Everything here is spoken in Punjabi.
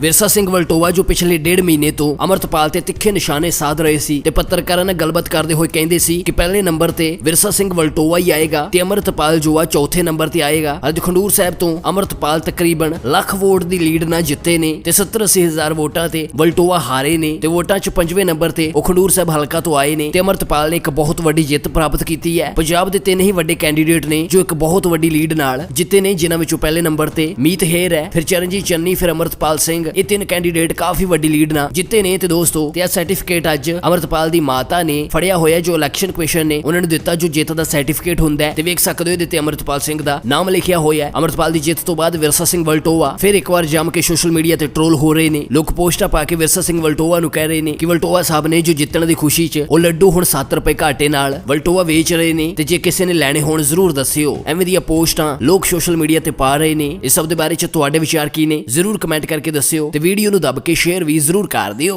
ਵਿਰਸਾ ਸਿੰਘ ਵਲਟੋਆ ਜੋ ਪਿਛਲੇ ਡੇਢ ਮਹੀਨੇ ਤੋਂ ਅਮਰਤਪਾਲ ਤੇ ਤਿੱਖੇ ਨਿਸ਼ਾਨੇ ਸਾਧ ਰਹੇ ਸੀ ਤੇ ਪੱਤਰਕਾਰਾਂ ਨਾਲ ਗੱਲਬਾਤ ਕਰਦੇ ਹੋਏ ਕਹਿੰਦੇ ਸੀ ਕਿ ਪਹਿਲੇ ਨੰਬਰ ਤੇ ਵਿਰਸਾ ਸਿੰਘ ਵਲਟੋਆ ਹੀ ਆਏਗਾ ਤੇ ਅਮਰਤਪਾਲ ਜੋ ਆ ਚੌਥੇ ਨੰਬਰ ਤੇ ਆਏਗਾ। ਅੱਜ ਖੰਡੂਰ ਸਾਹਿਬ ਤੋਂ ਅਮਰਤਪਾਲ ਤਕਰੀਬਨ ਲੱਖ ਵੋਟ ਦੀ ਲੀਡ ਨਾਲ ਜਿੱਤੇ ਨੇ ਤੇ 70 ਅੱਸੀ ਹਜ਼ਾਰ ਵੋਟਾਂ ਤੇ ਵਲਟੋਆ ਹਾਰੇ ਨੇ ਤੇ ਵੋਟਾਂ 'ਚ ਪੰਜਵੇਂ ਨੰਬਰ ਤੇ ਉਹ ਖੰਡੂਰ ਸਾਹਿਬ ਹਲਕਾ ਤੋਂ ਆਏ ਨੇ ਤੇ ਅਮਰਤਪਾਲ ਨੇ ਇੱਕ ਬਹੁਤ ਵੱਡੀ ਜਿੱਤ ਪ੍ਰਾਪਤ ਕੀਤੀ ਹੈ। ਪੰਜਾਬ ਦੇ ਤਿੰਨ ਹੀ ਵੱਡੇ ਕੈਂਡੀਡੇਟ ਨੇ ਜੋ ਇੱਕ ਬਹੁਤ ਵੱਡੀ ਲੀਡ ਨਾਲ ਜਿੱਤੇ ਨੇ, ਜਿਨ੍ਹਾਂ ਵਿੱਚੋਂ ਪਹਿਲੇ ਨੰਬਰ ਤੇ ਮੀਤ ਹੇਰ ਹੈ, ਫਿਰ ਚਰਨਜੀਤ ਚੰਨੀ, ਫਿਰ ਅਮਰਤਪਾਲ ਸਿੰਘ ਇਹ ਤਿੰਨ ਕੈਂਡੀਡੇਟ ਕਾਫੀ ਵੱਡੀ ਲੀਡ ਨਾਲ ਜਿੱਤੇ ਨੇ ਤੇ ਦੋਸਤੋ, ਤੇ ਇਹ ਸਰਟੀਫਿਕੇਟ ਅੱਜ ਅਮਰਤਪਾਲ ਦੀ ਮਾਤਾ ਨੇ ਫੜਿਆ ਹੋਇਆ ਜੋ ਇਲੈਕਸ਼ਨ ਕਮਿਸ਼ਨ ਨੇ ਉਹਨਾਂ ਨੂੰ ਦਿੱਤਾ, ਜੋ ਜਿੱਤ ਦਾ ਸਰਟੀਫਿਕੇਟ ਹੁੰਦਾ ਤੇ ਵੇਖ ਸਕਦੇ ਹੋ ਇਹਦੇ ਤੇ ਅਮਰਤਪਾਲ ਸਿੰਘ ਦਾ ਨਾਮ ਲਿਖਿਆ ਹੋਇਆ ਹੈ। ਅਮਰਤਪਾਲ ਦੀ ਜਿੱਤ ਤੋਂ ਬਾਅਦ ਵਿਰਸਾ ਸਿੰਘ ਵਲਟੋਆ ਫਿਰ ਇੱਕ ਵਾਰ ਜੰਮ ਕੇ ਸੋਸ਼ਲ ਮੀਡੀਆ ਤੇ ਟ੍ਰੋਲ ਹੋ ਰਹੇ ਨੇ। ਲੋਕ ਪੋਸਟਾਂ ਪਾ ਕੇ ਵਿਰਸਾ ਸਿੰਘ ਵਲਟੋਆ ਨੂੰ ਕਹਿ ਰਹੇ ਨੇ ਕਿ ਵਲਟੋਆ ਸਾਹਿਬ ਨੇ ਜੋ ਜਿੱਤਣ ਦੀ ਖੁਸ਼ੀ 'ਚ ਉਹ ਲੱਡੂ ਹੁਣ 7 ਰੁਪਏ ਘਾਟੇ ਨਾਲ ਵਲਟੋਆ ਵੇਚ ਰਹੇ ਨੇ ਤੇ ਜੇ ਕਿਸੇ ਨੇ ਲੈਣੇ ਹੋਣ ਜ਼ਰੂਰ ਦੱਸਿਓ। ਐਵੇਂ ਦੀਆਂ ਪੋਸਟਾਂ ਲੋਕ ਸੋਸ਼ਲ ਮੀਡੀਆ ਤੇ ਪਾ ਰਹੇ ਨੇ। ਇਸ ਸਭ ਦੇ ਬਾਰੇ 'ਚ ਤੁਹਾਡੇ ਵਿਚਾਰ ਕੀ ਨੇ? ਜ਼ਰੂਰ ਕਮੈਂਟ ਕਰਕੇ ਦੱਸਿਓ। ਦੱਸਿਓ ਤੇ ਵੀਡੀਓ ਨੂੰ ਦੱਬ ਕੇ ਸ਼ੇਅਰ ਵੀ ਜ਼ਰੂਰ ਕਰ ਦਿਓ।